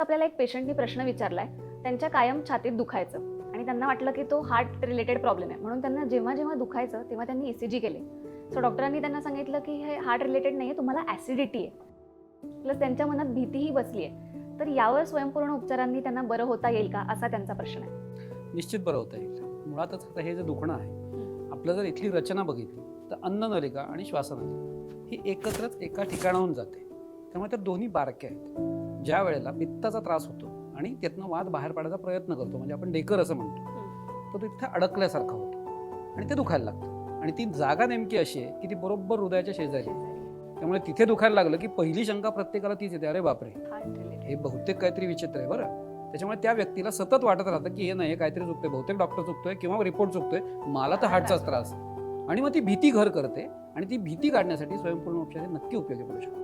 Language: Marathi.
आपल्याला एक पेशंटनी प्रश्न विचारलाय त्यांच्या कायम छातीत दुखायचं. आणि त्यांना वाटलं की तो हार्ट रिलेटेड प्रॉब्लेम आहे. म्हणून त्यांना जेव्हा जेव्हा दुखायचं तेव्हा त्यांनी ईसीजी केले. सो डॉक्टरांनी त्यांना सांगितलं की हे हार्ट रिलेटेड नाही आहे तुम्हाला ॲसिडिटी आहे. प्लस त्यांच्या मनात भीतीही बसली आहे तर यावर स्वयंपूर्ण उपचारांनी त्यांना बरं होता येईल का असा त्यांचा प्रश्न आहे. निश्चित बरं होता येईल. मुळातच आता हे जे दुखणं आहे आपलं जर इथली रचना बघितली तर अन्ननलिका आणि श्वासनलिका ही एकत्रच एका ठिकाणाहून जाते. त्यामुळे त्या दोन्ही बारक्या आहेत. ज्या वेळेला पित्ताचा त्रास होतो आणि त्यातनं वाद बाहेर पाडायचा प्रयत्न करतो म्हणजे आपण डेकर असं म्हणतो तर तो तिथे अडकल्यासारखा होतो आणि ते दुखायला लागतं. आणि ती जागा नेमकी अशी आहे की ती बरोबर हृदयाच्या शेजारी आहे. त्यामुळे तिथे दुखायला लागलं की पहिली शंका प्रत्येकाला तीच येते अरे बापरे हे बहुतेक काहीतरी विचित्र आहे बरं. त्याच्यामुळे त्या व्यक्तीला सतत वाटत राहतं की हे नाही हे काहीतरी चुकतंय बहुतेक डॉक्टर चुकतोय किंवा रिपोर्ट चुकतोय मला तर हार्टचाच त्रास. आणि मग ती भीती घर करते आणि ती भीती काढण्यासाठी स्वयंपूर्ण उपचार हे नक्की उपयोगी पडू शकतात.